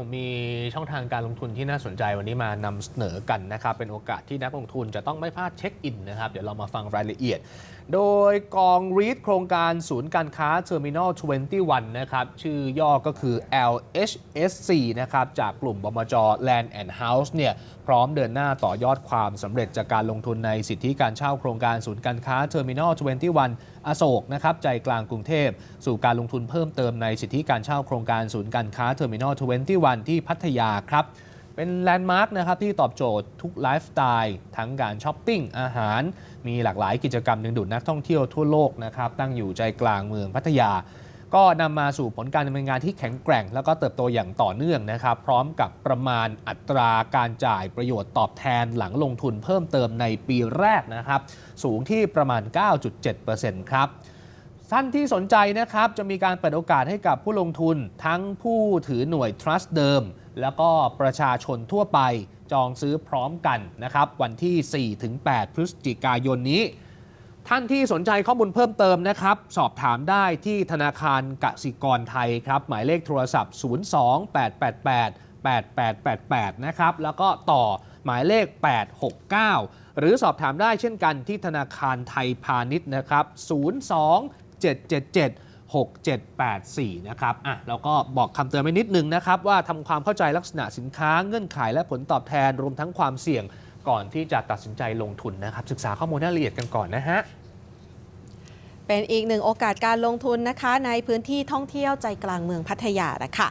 ผมมีช่องทางการลงทุนที่น่าสนใจวันนี้มานำเสนอกันนะครับ เป็นโอกาสที่นักลงทุนจะต้องไม่พลาดเช็คอินนะครับ เดี๋ยวเรามาฟังรายละเอียด โดยกองรีดโครงการศูนย์การค้า Terminal 21 นะครับ ชื่อย่อก็คือ LHSC นะครับ จากกลุ่มบมจ Land and House เนี่ยพร้อมเดินหน้าต่อยอดความสำเร็จจากการลงทุนในสิทธิการเช่าโครงการศูนย์การค้า Terminal 21 อโศกนะครับใจกลางกรุงเทพ สู่การลงทุนเพิ่มเติมในสิทธิการเช่าโครงการศูนย์การค้า Terminal 21ที่พัทยาครับ เป็นแลนด์มาร์คนะครับที่ตอบโจทย์ทุกไลฟ์สไตล์ทั้งการช้อปปิ้งอาหาร มีหลากหลายกิจกรรมดึงดูดนักท่องเที่ยวทั่วโลกนะครับตั้งอยู่ใจกลางเมืองพัทยา ก็นำมาสู่ผลการดำเนินงานที่แข็งแกร่ง แล้วก็เติบโตอย่างต่อเนื่องนะครับพร้อมกับประมาณอัตราการจ่ายประโยชน์ตอบแทนหลังลงทุนเพิ่มเติมในปีแรกนะครับสูงที่ประมาณ 9.7%ครับ ท่านที่สนใจนะครับจะมีการเปิดโอกาสให้กับผู้ลงทุนทั้งผู้ถือหน่วย trust เดิม แล้วก็ประชาชนทั่วไปจองซื้อพร้อมกันนะครับ วันที่ 4-8 พฤศจิกายนนี้ ท่านที่สนใจข้อมูลเพิ่มเติมนะครับ สอบถามได้ที่ธนาคารกสิกรไทยครับ หมายเลขโทรศัพท์ 02888 8888 นะครับ แล้วก็ต่อหมายเลข 869 หรือสอบถามได้เช่นกันที่ธนาคารไทยพาณิชย์นะครับ 02 777 6784 นะครับอะแล้วก็บอกคำเตือนไปนิดนึงนะครับ ว่าทำความเข้าใจลักษณะสินค้าเงื่อนไขและผลตอบแทนรวมทั้งความเสี่ยงก่อนที่จะตัดสินใจลงทุนนะครับ ศึกษาข้อมูลให้ละเอียดกันก่อนนะฮะเป็นอีกหนึ่งโอกาสการลงทุนนะคะ ในพื้นที่ท่องเที่ยวใจกลางเมืองพัทยานะคะ